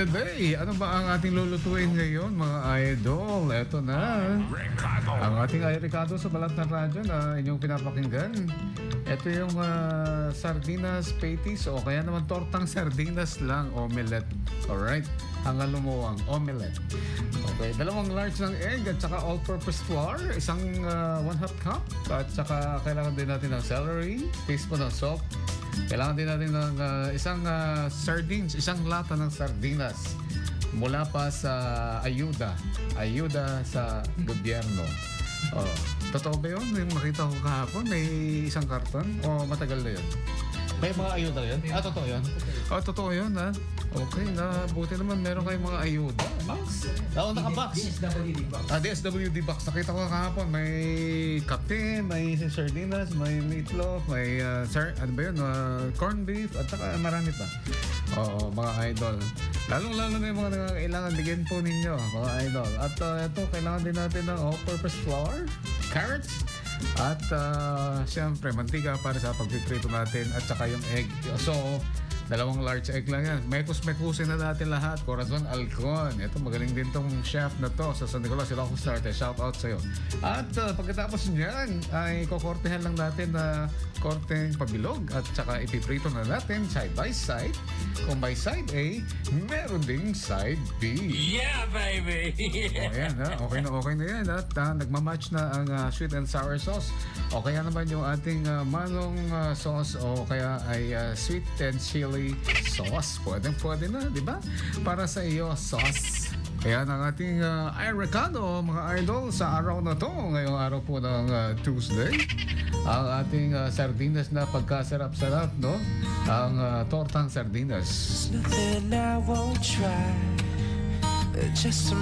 Today, ano ba ang ating lulutuin ngayon mga idol? Eto na. Ang ating ay Ricardo sa Balat ng Radyo na inyong pinapakinggan. Ito yung ah, sardinas patties o kaya naman tortang sardinas lang, omelette. Alright? Hanggang lumuwang, omelette. Okay, dalawang large ng egg at saka all-purpose flour, isang ah, one half cup, at saka kailangan din natin ng celery, teaspoon ng salt, kailangan din natin ng ah, isang ah, sardines, isang lata ng sardinas mula pa sa ayuda. Ayuda sa gobyerno. Oh, totoo ba yun? Yung makita ko kahapon, may isang karton? O matagal na yun? May mga ayuda yun? Ah, totoo yun? Oh, totoo yun, ha? Okay, na buti naman meron kayong mga ayuda. Box? Oo, naka-box. DSWD box. Ah, DSWD box. Nakita ko kahapon, may kape, may sardinas, may meatloaf, may uh, sar ano ba yun, uh, corned beef, at saka marami pa. Oo, mga idol. Lalong-lalo na yung mga nangangailangan, bigyan po ninyo, mga idol. At uh, ito, kailangan din natin ng all-purpose flour, carrots, at uh, siyempre, mantika para sa pagpiprito natin, at saka yung egg. So, Dalawang large egg lang yan. Mekos-mekusin na natin lahat. Corazon Alcon. Ito, magaling din tong chef na to sa San Nicolas. Sila ako starte. Shout out sa'yo. At uh, pagkatapos niyan, ay kukortehan lang natin na korteng pabilog at saka ipiprito na natin side by side. Kung by side A, meron ding side B. Yeah, baby! O yan ha, okay na okay na yan at uh, nagmamatch na ang ah, sweet and sour sauce o kaya naman yung ating ah, manong ah, sauce o kaya ay ah, sweet and chili sauce. Pwede pwede na, di ba? Para sa iyo, sauce. Kaya ang ating uh, Iracado, mga idol, sa araw na to, ngayong araw po ng ah, Tuesday, ang ating ah, sardinas na pagkasarap-sarap, no? Ang ah, tortang sardinas. nothing I won't try. Just to